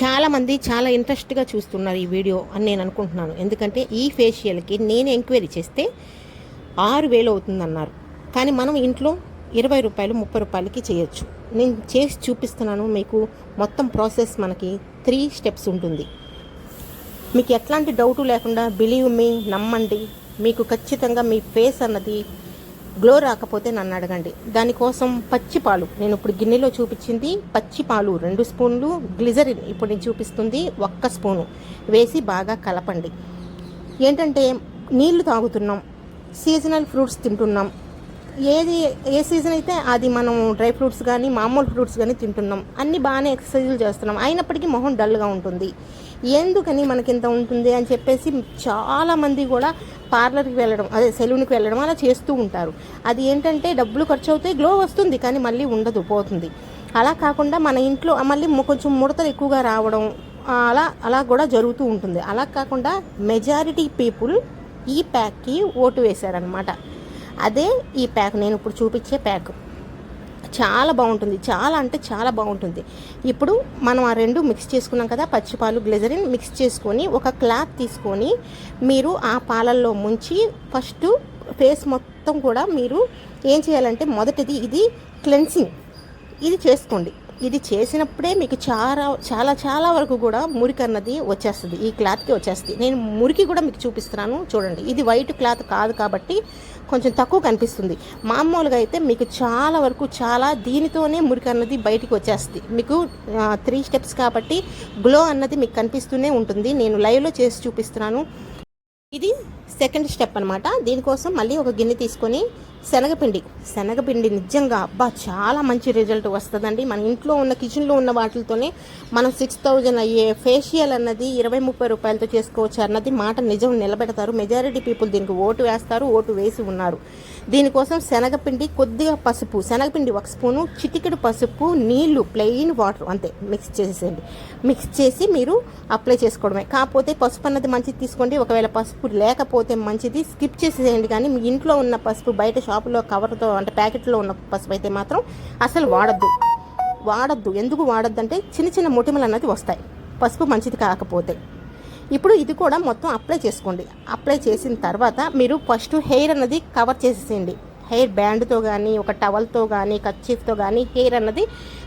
చాలామంది చాలా ఇంట్రెస్ట్గా చూస్తున్నారు ఈ వీడియో అని నేను అనుకుంటున్నాను. ఎందుకంటే ఈ ఫేషియల్కి నేను ఎంక్వైరీ చేస్తే ఆరు వేలు అవుతుందన్నారు. కానీ మనం ఇంట్లో ఇరవై రూపాయలు ముప్పై రూపాయలకి చేయొచ్చు. నేను చేసి చూపిస్తున్నాను మీకు. మొత్తం ప్రాసెస్ మనకి త్రీ స్టెప్స్ ఉంటుంది. మీకు ఎట్లాంటి డౌట్ లేకుండా బిలీవ్ మీ నమ్మండి. మీకు ఖచ్చితంగా మీ ఫేస్ అన్నది గ్లో రాకపోతే నన్ను అడగండి. దానికోసం పచ్చి పాలు. నేను ఇప్పుడు గిన్నెలో చూపించింది పచ్చి పాలు. రెండు స్పూన్లు గ్లిజరిన్ ఇప్పుడు నేను చూపిస్తుంది ఒక్క స్పూను. వేసి బాగా కలపండి. ఏంటంటే నీళ్ళు తాగుతున్నాం. సీజనల్ ఫ్రూట్స్ తింటున్నాం. ఏది ఏ సీజన్ అయితే అది మనం డ్రై ఫ్రూట్స్ కానీ మామూలు ఫ్రూట్స్ కానీ తింటున్నాం. అన్ని బాగానే ఎక్సర్సైజులు చేస్తున్నాం. అయినప్పటికీ మొహం డల్గా ఉంటుంది. ఎందుకని మనకి ఇంత ఉంటుంది అని చెప్పేసి చాలామంది కూడా పార్లర్కి వెళ్ళడం అదే సెలూన్కి వెళ్ళడం అలా చేస్తూ ఉంటారు. అది ఏంటంటే డబ్బులు ఖర్చు అవుతాయి గ్లో వస్తుంది కానీ మళ్ళీ ఉండదు పోతుంది. అలా కాకుండా మన ఇంట్లో మళ్ళీ కొంచెం ముడతలు ఎక్కువగా రావడం అలా అలా కూడా జరుగుతూ ఉంటుంది. అలా కాకుండా మెజారిటీ పీపుల్ ఈ ప్యాక్కి ఓటు వేశారనమాట అదే ఈ ప్యాక్ నేను ఇప్పుడు చూపించే ప్యాక్. చాలా బాగుంటుంది. చాలా అంటే చాలా బాగుంటుంది. ఇప్పుడు మనం ఆ రెండు మిక్స్ చేసుకున్నాం కదా పచ్చిపాలు గ్లెజరిన్ మిక్స్ చేసుకొని ఒక క్లాత్ తీసుకొని మీరు ఆ పాలల్లో ముంచి ఫస్ట్ ఫేస్ మొత్తం కూడా మీరు ఏం చేయాలంటే మొదటిది ఇది క్లెన్సింగ్. ఇది చేసుకోండి. ఇది చేసినప్పుడే మీకు చాలా చాలా చాలా వరకు కూడా మురికి అన్నది వచ్చేస్తుంది. ఈ క్లాత్కి వచ్చేస్తుంది. నేను మురికి కూడా మీకు చూపిస్తున్నాను. చూడండి. ఇది వైట్ క్లాత్ కాదు కాబట్టి కొంచెం తక్కువ కనిపిస్తుంది. మామూలుగా అయితే మీకు చాలా వరకు చాలా దీనితోనే మురికి అన్నది బయటికి వచ్చేస్తుంది. మీకు త్రీ స్టెప్స్ కాబట్టి గ్లో అన్నది మీకు కనిపిస్తూనే ఉంటుంది. నేను లైవ్లో చేసి చూపిస్తున్నాను. ఇది సెకండ్ స్టెప్ అనమాట దీనికోసం మళ్ళీ ఒక గిన్నె తీసుకొని శనగపిండి. శనగపిండి నిజంగా అబ్బా చాలా మంచి రిజల్ట్ వస్తుందండి. మన ఇంట్లో ఉన్న కిచెన్లో ఉన్న వాటితోనే మనం సిక్స్ థౌజండ్ అయ్యే ఫేషియల్ అన్నది ఇరవై ముప్పై రూపాయలతో చేసుకోవచ్చు అన్నది మాట నిజం నిలబెడతారు. మెజారిటీ పీపుల్ దీనికి ఓటు వేస్తారు ఓటు వేసి ఉన్నారు. దీనికోసం శనగపిండి కొద్దిగా పసుపు శనగపిండి ఒక స్పూను చిటికెడు పసుపు నీళ్ళు ప్లెయిన్ వాటర్ అంతే మిక్స్ చేసేయండి మిక్స్ చేసి మీరు అప్లై చేసుకోవడమే. కాకపోతే పసుపు అన్నది మంచిది తీసుకోండి. ఒకవేళ పసుపు లేకపోతే మంచిది స్కిప్ చేసేయండి కానీ మీ ఇంట్లో ఉన్న పసుపు బయట షాపులో కవర్తో అంటే ప్యాకెట్లో ఉన్న పసుపు అయితే మాత్రం అసలు వాడద్దు. వాడద్దు. ఎందుకు వాడద్దు అంటే చిన్న చిన్న మొటిమలు అన్నది వస్తాయి. పసుపు మంచిది కాకపోతే. ఇప్పుడు ఇది కూడా మొత్తం అప్లై చేసుకోండి. అప్లై చేసిన తర్వాత మీరు ఫస్ట్ హెయిర్ అన్నది కవర్ చేసేసేయండి. హెయిర్ బ్యాండ్తో కానీ ఒక టవల్తో కానీ కచ్చీఫ్తో కానీ హెయిర్ అన్నది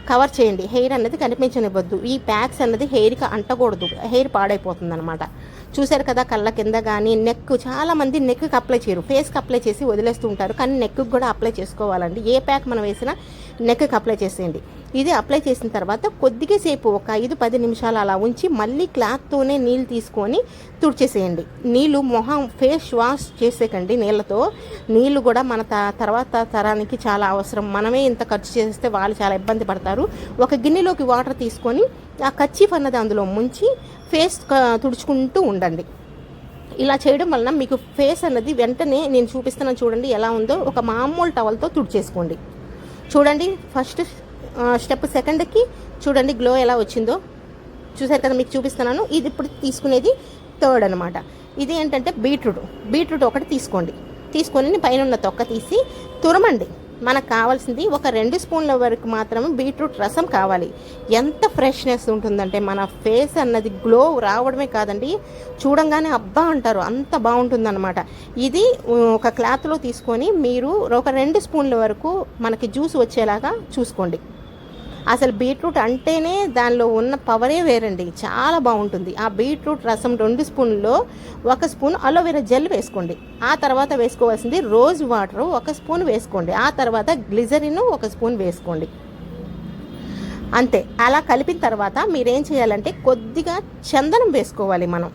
కవర్ చేయండి. హెయిర్ అన్నది కనిపించనివ్వద్దు. ఈ ప్యాక్స్ అన్నది హెయిర్కి అంటకూడదు. హెయిర్ పాడైపోతుంది అనమాట చూశారు కదా కళ్ళ కింద కానీ నెక్ చాలా మంది నెక్కి అప్లై చేయరు. ఫేస్కి అప్లై చేసి వదిలేస్తూ ఉంటారు. కానీ నెక్కి కూడా అప్లై చేసుకోవాలండి. ఏ ప్యాక్ మనం వేసినా నెక్కి అప్లై చేసేయండి. ఇది అప్లై చేసిన తర్వాత కొద్దిగా సేపు ఒక ఐదు పది నిమిషాలు అలా ఉంచి మళ్ళీ క్లాత్తోనే నీళ్ళు తీసుకొని తుడిచేసేయండి. నీళ్ళు మొహం ఫేస్ వాష్ చేసేకండి నీళ్ళతో. నీళ్ళు కూడా మన త- తర్వాత తరానికి చాలా అవసరం. మనమే ఇంత ఖర్చు చేస్తే వాళ్ళు చాలా ఇబ్బంది పడతారు. ఒక గిన్నెలోకి వాటర్ తీసుకొని ఆ కచ్చిఫ్ అన్నది అందులో ముంచి ఫేస్ తుడుచుకుంటూ ఉండండి. ఇలా చేయడం వలన మీకు ఫేస్ అన్నది వెంటనే నేను చూపిస్తున్నాను చూడండి ఎలా ఉందో. ఒక మామూలు టవల్తో తుడిచేసుకోండి. చూడండి ఫస్ట్ స్టెప్ సెకండ్కి చూడండి గ్లో ఎలా వచ్చిందో. చూసారు కదా మీకు చూపిస్తున్నాను. ఇది ఇప్పుడు తీసుకునేది థర్డ్ అనమాట ఇది ఏంటంటే బీట్రూట్. బీట్రూట్ ఒకటి తీసుకోండి. తీసుకొని పైన ఉన్న తొక్క తీసి తురమండి. మనకు కావాల్సింది ఒక రెండు స్పూన్ల వరకు మాత్రమే బీట్రూట్ రసం కావాలి. ఎంత ఫ్రెష్నెస్ ఉంటుందంటే మన ఫేస్ అన్నది గ్లో రావడమే కాదండి. చూడంగానే అబ్బా అంటారు అంత బాగుంటుందన్నమాట. ఇది ఒక క్లాత్లో తీసుకొని మీరు ఒక రెండు స్పూన్ల వరకు మనకి జ్యూస్ వచ్చేలాగా చూసుకోండి. అసలు బీట్రూట్ అంటేనే దానిలో ఉన్న పవరే వేరండి. చాలా బాగుంటుంది. ఆ బీట్రూట్ రసం రెండు స్పూన్లో ఒక స్పూన్ అలోవెరా జెల్ వేసుకోండి. ఆ తర్వాత వేసుకోవాల్సింది రోజ్ వాటర్ ఒక స్పూన్ వేసుకోండి. ఆ తర్వాత గ్లిజరిన్ ఒక స్పూన్ వేసుకోండి. అంతే. అలా కలిపిన తర్వాత మీరేం చేయాలంటే కొద్దిగా చందనం వేసుకోవాలి మనం.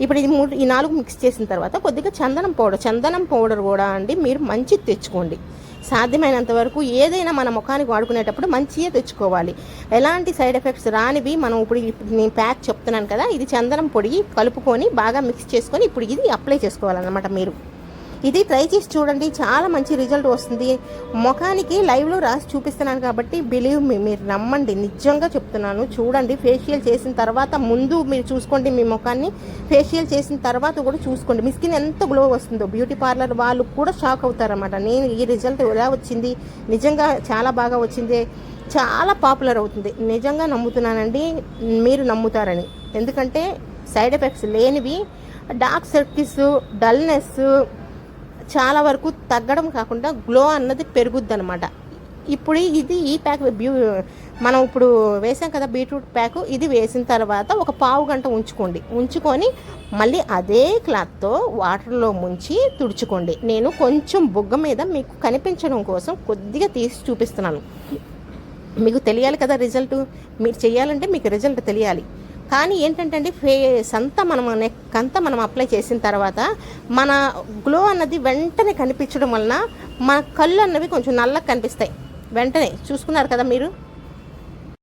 ఇప్పుడు ఇది మూడు ఈ నాలుగు మిక్స్ చేసిన తర్వాత కొద్దిగా చందనం పౌడర్ చందనం పౌడర్ కూడా అండి మీరు మంచి తెచ్చుకోండి. సాధ్యమైనంత వరకు ఏదైనా మన ముఖానికి వాడుకునేటప్పుడు మంచియే తెచ్చుకోవాలి. ఎలాంటి సైడ్ ఎఫెక్ట్స్ రానివి మనం ఇప్పుడు ఇప్పుడు నేను ప్యాక్ చెప్తున్నాను కదా ఇది చందనం పొడి కలుపుకొని బాగా మిక్స్ చేసుకొని ఇప్పుడు ఇది అప్లై చేసుకోవాలన్నమాట మీరు. ఇది ట్రై చేసి చూడండి. చాలా మంచి రిజల్ట్ వస్తుంది. ముఖానికి లైవ్లో రాసి చూపిస్తున్నాను కాబట్టి బిలీవ్ మీ మీరు నమ్మండి. నిజంగా చెప్తున్నాను. చూడండి ఫేషియల్ చేసిన తర్వాత ముందు మీరు చూసుకోండి మీ ముఖాన్ని. ఫేషియల్ చేసిన తర్వాత కూడా చూసుకోండి. మీ స్కిన్ ఎంత గ్లో వస్తుందో బ్యూటీ పార్లర్ వాళ్ళు కూడా షాక్ అవుతారన్నమాట. నేను ఈ రిజల్ట్ ఎలా వచ్చింది? నిజంగా చాలా బాగా వచ్చింది. చాలా పాపులర్ అవుతుంది. నిజంగా నమ్ముతున్నానండి. మీరు నమ్ముతారని. ఎందుకంటే సైడ్ ఎఫెక్ట్స్ లేనివి. డార్క్ సర్కిల్స్ డల్నెస్ చాలా వరకు తగ్గడం కాకుండా గ్లో అన్నది పెరుగుద్ది అనమాట ఇప్పుడు ఇది ఈ ప్యాక్ బ్యూ మనం ఇప్పుడు వేసాం కదా బీట్రూట్ ప్యాక్ ఇది వేసిన తర్వాత ఒక పావు గంట ఉంచుకోండి. ఉంచుకొని మళ్ళీ అదే క్లాత్తో వాటర్లో ముంచి తుడుచుకోండి. నేను కొంచెం బుగ్గ మీద మీకు కనిపించడం కోసం కొద్దిగా తీసి చూపిస్తున్నాను. మీకు తెలియాలి కదా రిజల్ట్. మీరు చేయాలంటే మీకు రిజల్ట్ తెలియాలి. కానీ ఏంటంటే ఫేస్ అంతా మనం నెక్ అంతా మనం అప్లై చేసిన తర్వాత మన గ్లో అన్నది వెంటనే కనిపించడం వలన మన కళ్ళు అన్నవి కొంచెం నల్లగా కనిపిస్తాయి. వెంటనే చూసుకున్నారు కదా మీరు?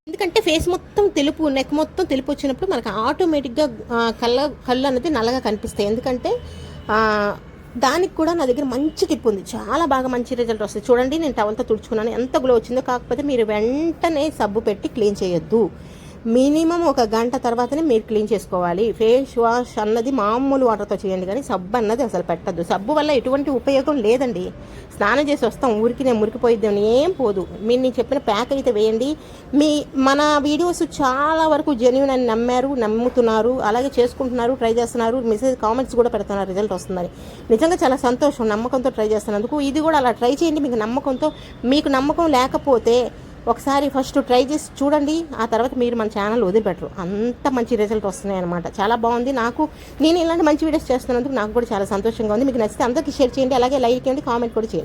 ఎందుకంటే ఫేస్ మొత్తం తెలుపు నెక్ మొత్తం తెలుపు వచ్చినప్పుడు మనకు ఆటోమేటిక్గా కళ్ళ కళ్ళు అనేది నల్లగా కనిపిస్తాయి. ఎందుకంటే దానికి కూడా నా దగ్గర మంచి టిప్ ఉంది. చాలా బాగా మంచి రిజల్ట్ వస్తుంది చూడండి నేను టవల్తో తుడుచుకున్నాను. ఎంత గ్లో వచ్చిందో. కాకపోతే మీరు వెంటనే సబ్బు పెట్టి క్లీన్ చేయొద్దు. మినిమం ఒక గంట తర్వాతనే మీరు క్లీన్ చేసుకోవాలి. ఫేస్ వాష్ అన్నది మామూలు వాటర్తో చేయండి కానీ సబ్బు అన్నది అసలు పెట్టద్దు. సబ్బు వల్ల ఎటువంటి ఉపయోగం లేదండి. స్నానం చేసి వస్తాం ఊరికి నేను మురికిపోయిద్దాం ఏం పోదు. మీరు నేను చెప్పిన ప్యాక్ అయితే వేయండి. మీ మన వీడియోస్ చాలా వరకు జెన్యున్ అని నమ్మారు నమ్ముతున్నారు. అలాగే చేసుకుంటున్నారు ట్రై చేస్తున్నారు. మెసేజ్ కామెంట్స్ కూడా పెడుతున్నారు. రిజల్ట్ వస్తుందని. నిజంగా చాలా సంతోషం నమ్మకంతో ట్రై చేస్తున్నందుకు. ఇది కూడా అలా ట్రై చేయండి. మీకు నమ్మకంతో మీకు నమ్మకం లేకపోతే ఒకసారి ఫస్ట్ ట్రై చేసి చూడండి. ఆ తర్వాత మీరు మన ఛానల్ వదిలిపెట్టరు. అంత మంచి రిజల్ట్ వస్తున్నాయి అనమాట చాలా బాగుంది. నాకు నేను ఇలాంటి మంచి వీడియోస్ చేస్తున్నందుకు నాకు కూడా చాలా సంతోషంగా ఉంది. మీకు నచ్చితే అందరికీ షేర్ చేయండి. అలాగే లైక్ చేయండి కామెంట్ కూడా చేయండి.